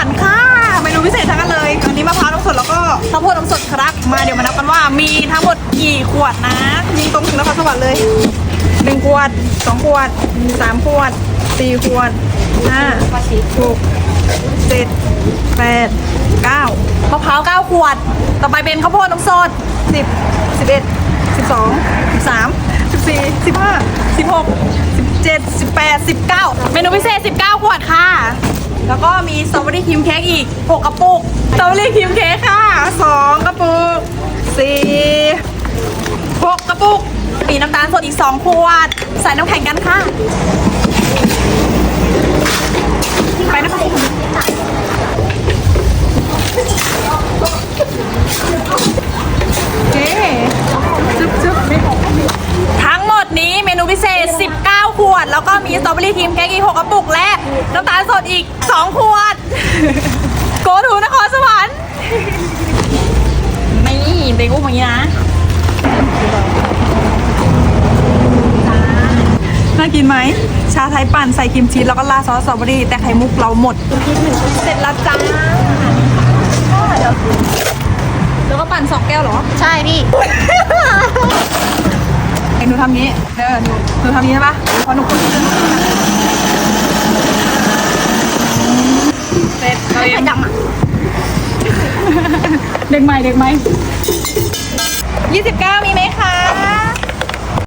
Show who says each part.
Speaker 1: รรค์ค่ะเมนูพิเศษทั้งนั้นเลยอันนี้มะพร้าวนมสดแล้วก็ข้าวโพดนมสดครับมาเดี๋ยวมานับกันว่ามีทั้งหมดกี่ขวดนะยิงตรงถึงนครสวรรค์เลยหนึ่งขวดสองขวดสามขวดสี่ขวดห้าหกเจ็ดแปดเก้ามะพร้าวเก้าขวด ต่อไปเป็นข้าวโพดนมสดสิบสิบเอ็ดสิบสองสิบสามสิบสี่สิบห้าสิบหกสิบเจ็ดสิบแปดสิบเก้าเมนูพิเศษสิบเก้าขวดค่ะ แล้วก็มีสตรอเบอรี่ครีมเค้กอีก6กระปุกสตรอเบอรี่ครีมเค้กค่ะ2กระปุก4 6กระปุกมีน้ำตาลสดอีก2ขวด ใส่น้ำแข็งกันค่ะ ไปนะคะโอเคจึ๊บจึ๊บทั้งหมดนี้เมนูพิเศษ 19 วด แล้วก็มีสตรอเบอรี่ครีมเค้กอีก6กระปุก และน้ำตาลสดอีก 2 ขวด โกถูนครสวรรค์นี่เด็กอุ้มอย่างนี้นะน่ากินไหม ชาไทยปั่นใส่ครีมชีสแล้วก็ราดซอสสตรอเบอรี่แต่ไข่มุกเราหมด เสร็จแล้วจ้าแล้วก็ปั่นสองแก้วเหรอ
Speaker 2: ใช่พี่
Speaker 1: ไอ้หนู ทำงี้เออหนูหนูทำงี้ใช่ปะพอหนูกดขึ้นเสร็จเราเอง
Speaker 2: ดำอะ
Speaker 1: เด็กใหม่เด็กใหม่ยี่สิบเก้ามีไหมคะ